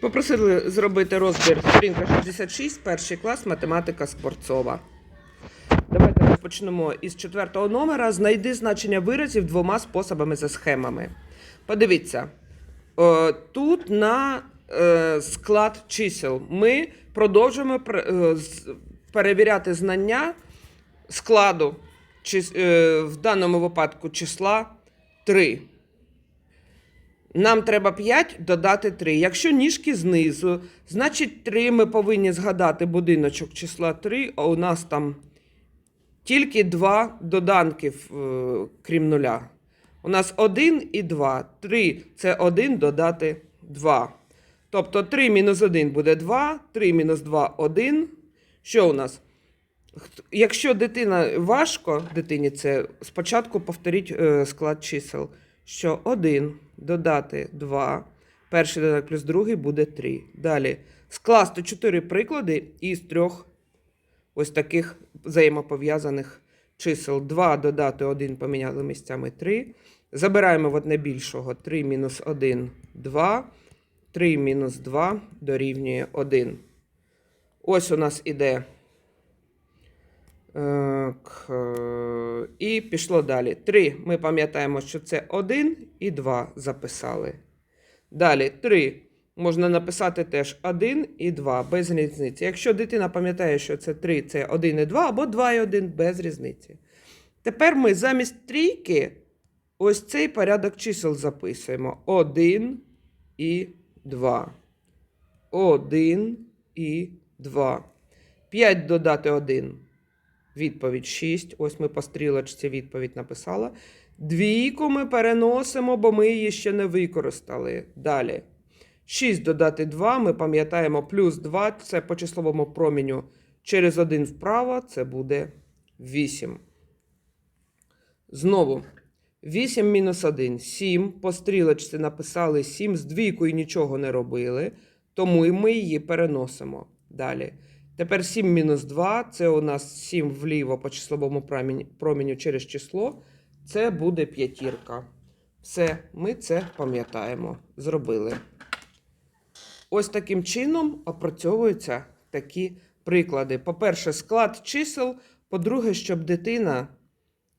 Попросили зробити розбір сторінка 66, перший клас, математика спортсова. Давайте розпочнемо із четвертого номера. Знайди значення виразів двома способами за схемами. Подивіться, о, тут на е, склад чисел ми продовжуємо пр- е, перевіряти знання складу, е, в даному випадку числа 3. Нам треба 5 додати 3. Якщо ніжки знизу, значить 3 ми повинні згадати будиночок числа 3, а у нас там тільки два доданки, е, крім нуля. У нас 1 і 2. 3 це 1 додати 2. Тобто 3 мінус 1 буде 2, 3 мінус 2 1. Що у нас? Якщо дитина важко, дитині це спочатку повторіть е, склад чисел, що 1 додати 2, перший додаток плюс другий буде 3. Далі скласти 4 приклади із трьох ось таких взаємопов'язаних чисел. 2 додати 1 поміняли місцями 3. Забираємо в одне більшого 3 мінус 1 2. 3 мінус 2 дорівнює 1. Ось у нас іде. Е, І пішло далі. 3. Ми пам'ятаємо, що це 1 і 2 записали. Далі 3. Можна написати теж 1 і 2 без різниці. Якщо дитина пам'ятає, що це 3, це 1 і 2, або 2 і 1 без різниці. Тепер ми замість трійки ось цей порядок чисел записуємо. 1 і 2. 1 і 2. 5 додати 1. Відповідь 6. Ось ми по стрілочці відповідь написала. Двійку ми переносимо, бо ми її ще не використали. Далі. 6 додати 2. Ми пам'ятаємо плюс 2. Це по числовому проміню через 1 вправо. Це буде 8. Знову. 8 мінус 1 7. По стрілочці написали 7. З двійкою нічого не робили. Тому і ми її переносимо. Далі. Тепер 7 мінус 2. Це у нас 7 вліво по числовому проміню через число. Це буде п'ятірка. Все, ми це пам'ятаємо. Зробили. Ось таким чином опрацьовуються такі приклади. По-перше, склад чисел. По-друге, щоб дитина,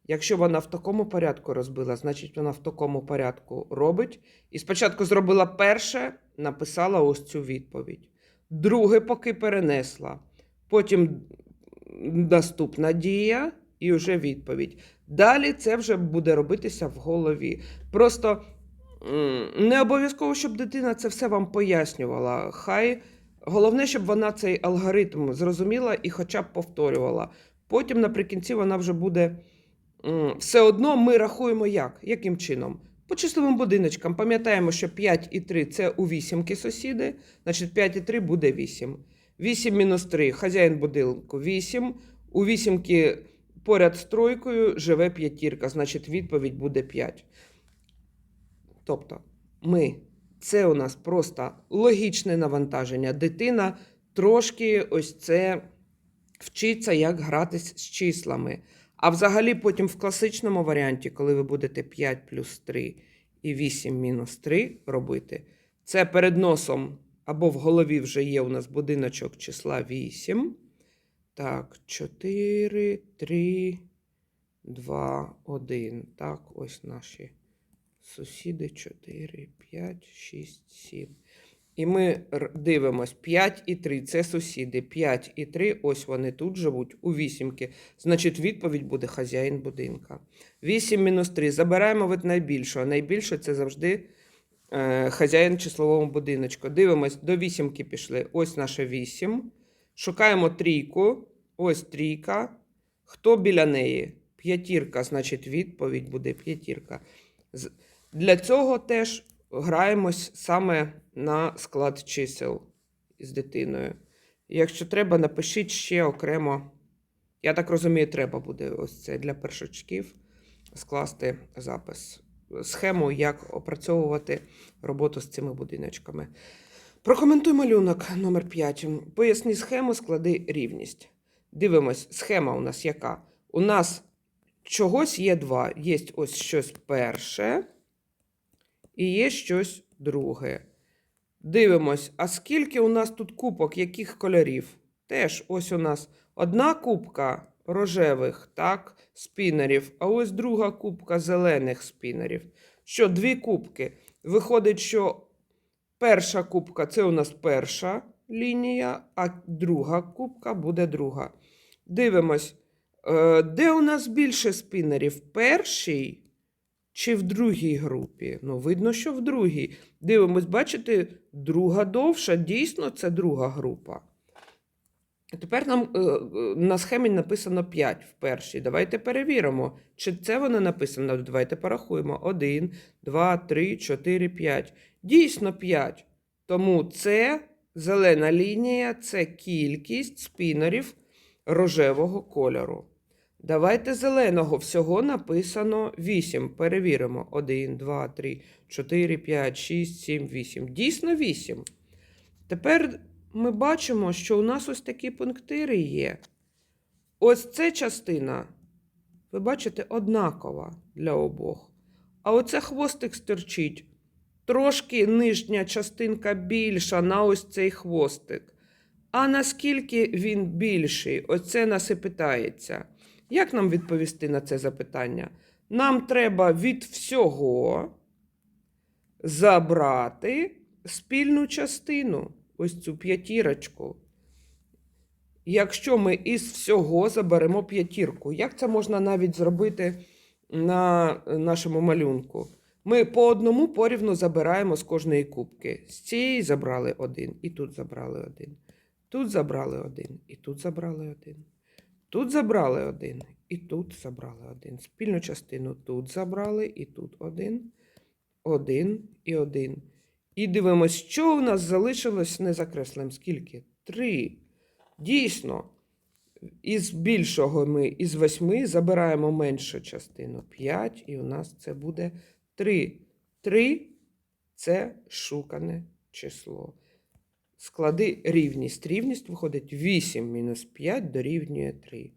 якщо вона в такому порядку розбила, значить вона в такому порядку робить. І спочатку зробила перше, написала ось цю відповідь. Друге, поки перенесла. Потім наступна дія і вже відповідь. Далі це вже буде робитися в голові. Просто не обов'язково, щоб дитина це все вам пояснювала. Хай головне, щоб вона цей алгоритм зрозуміла і хоча б повторювала. Потім наприкінці вона вже буде. Все одно ми рахуємо як? Яким чином? По числовим будиночкам пам'ятаємо, що 5 і 3 це у вісімки сусіди, значить 5 і 3 буде 8. 8 мінус 3 хазяїн будинку 8. У вісімки поряд з тройкою живе п'ятірка, значить відповідь буде 5. Тобто, ми, це у нас просто логічне навантаження. Дитина трошки ось це вчиться, як гратись з числами. А взагалі потім в класичному варіанті, коли ви будете 5 плюс 3 і 8 мінус 3 робити, це перед носом або в голові вже є у нас будиночок числа 8. Так, 4, 3, 2, 1. Так, ось наші сусіди 4, 5, 6, 7. І ми дивимось 5 і 3 це сусіди. 5 і 3, ось вони тут живуть у вісімки. Значить, відповідь буде хазяїн будинка. 8 мінус 3. Забираємо від найбільшого. Найбільше це завжди хазяїн числового будиночку. Дивимось, до вісімки пішли. Ось наша 8. Шукаємо трійку. Ось трійка. Хто біля неї? П'ятірка, значить, відповідь буде п'ятірка. Для цього теж граємось саме на склад чисел з дитиною. Якщо треба, напишіть ще окремо. Я так розумію, треба буде ось це для першачків скласти запис. Схему, як опрацьовувати роботу з цими будиночками. Прокоментуй малюнок номер 5. Поясні схему, склади рівність. Дивимось, схема у нас яка? У нас чогось є два. Є ось щось перше і є щось друге. Дивимось, а скільки у нас тут кубок, яких кольорів? Теж ось у нас одна кубка рожевих, так, спінерів, а ось друга кубка зелених спінерів. Що, дві кубки? Виходить, що перша кубка це у нас перша лінія, а друга кубка буде друга. Дивимось, е, де у нас більше спінерів? В першій чи в другій групі? Ну, видно, що в другій. Дивимось, бачите, друга довша, дійсно, це друга група. Тепер нам е, е, на схемі написано 5 в першій. Давайте перевіримо, чи це воно написано. Давайте порахуємо. 1, 2, 3, 4, 5. Дійсно 5. Тому це зелена лінія, це кількість спінерів рожевого кольору. Давайте зеленого всього написано 8. Перевіримо. 1, 2, 3, 4, 5, 6, 7, 8. Дійсно 8. Тепер ми бачимо, що у нас ось такі пунктири є. Ось ця частина, ви бачите, однакова для обох. А оце хвостик стирчить. Трошки нижня частинка більша на ось цей хвостик. А наскільки він більший? Оце нас і питається. Як нам відповісти на це запитання? Нам треба від всього забрати спільну частину, ось цю п'ятірочку. Якщо ми із всього заберемо п'ятірку, як це можна навіть зробити на нашому малюнку? Ми по одному порівну забираємо з кожної кубки. З цієї забрали один, і тут забрали один. Тут забрали один, і тут забрали один. Тут забрали один, і тут забрали один. Спільну частину тут забрали, і тут один, один і один. І дивимось, що у нас залишилось незакресленим. Скільки? Три. Дійсно, із більшого ми із восьми забираємо меншу частину 5, і у нас це буде 3. 3 це шукане число. Склади рівність. Рівність виходить 8 мінус 5 дорівнює 3.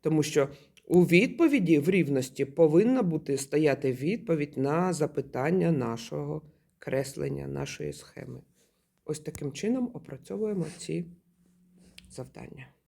Тому що у відповіді в рівності повинна бути стояти відповідь на запитання нашого креслення, нашої схеми. Ось таким чином опрацьовуємо ці завдання.